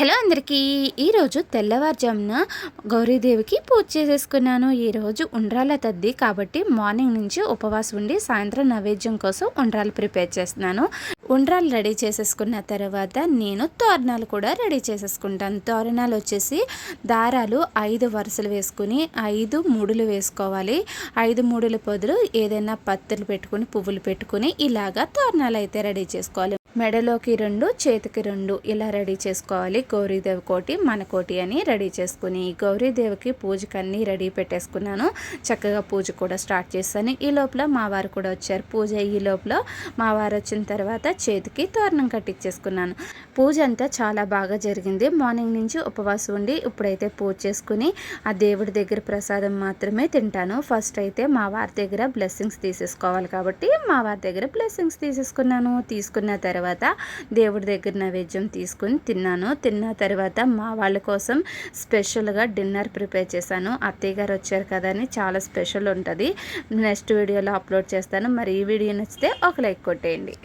Hello అందరికీ. ఈరోజు తెల్లవారుజామున గౌరీదేవికి పూజ చేసేసుకున్నాను. ఈరోజు ఉండ్రాల తద్ది కాబట్టి మార్నింగ్ నుంచి ఉపవాసం ఉండి సాయంత్రం నైవేద్యం కోసం ఉండ్రాలు ప్రిపేర్ చేస్తున్నాను. ఉండ్రాలు రెడీ చేసేసుకున్న తర్వాత నేను తోరణాలు కూడా రెడీ చేసేసుకుంటాను. తోరణాలు వచ్చేసి దారాలు ఐదు వరుసలు వేసుకుని ఐదు మూడులు వేసుకోవాలి. ఐదు మూడుల పొదులు ఏదైనా పత్తులు పెట్టుకుని పువ్వులు పెట్టుకుని ఇలాగా తోరణాలు అయితే రెడీ చేసుకోవాలి. మెడలోకి రెండు చేతికి రెండు. ఇలా రెడీ చేసుకోవాలి. గౌరీదేవి కోటి మన కోటి అని రెడీ చేసుకుని గౌరీదేవికి పూజకి అన్నీ రెడీ పెట్టేసుకున్నాను. చక్కగా పూజ కూడా స్టార్ట్ చేశాను. ఈ లోపల మా వారు కూడా వచ్చారు. పూజ ఈ లోపల మా వారు వచ్చిన తర్వాత చేతికి తోరణం కట్టించేసుకున్నాను. పూజ అంతా చాలా బాగా జరిగింది. మార్నింగ్ నుంచి ఉపవాసం ఉండి ఇప్పుడైతే పూజ చేసుకుని ఆ దేవుడి దగ్గర ప్రసాదం మాత్రమే తింటాను. ఫస్ట్ అయితే మా వారి దగ్గర బ్లెస్సింగ్స్ తీసేసుకోవాలి కాబట్టి మా వారి దగ్గర బ్లెస్సింగ్స్ తీసేసుకున్నాను. తీసుకున్న తర్వాత తర్వాత దేవుడి దగ్గర నైవేద్యం తీసుకుని తిన్నాను. తిన్న తర్వాత మా వాళ్ళ కోసం స్పెషల్గా డిన్నర్ ప్రిపేర్ చేశాను. అత్తయ్య గారు వచ్చారు కదా అని చాలా స్పెషల్ ఉంటుంది. నెక్స్ట్ వీడియోలో అప్లోడ్ చేస్తాను. మరి ఈ వీడియో నచ్చితే ఒక లైక్ కొట్టేయండి.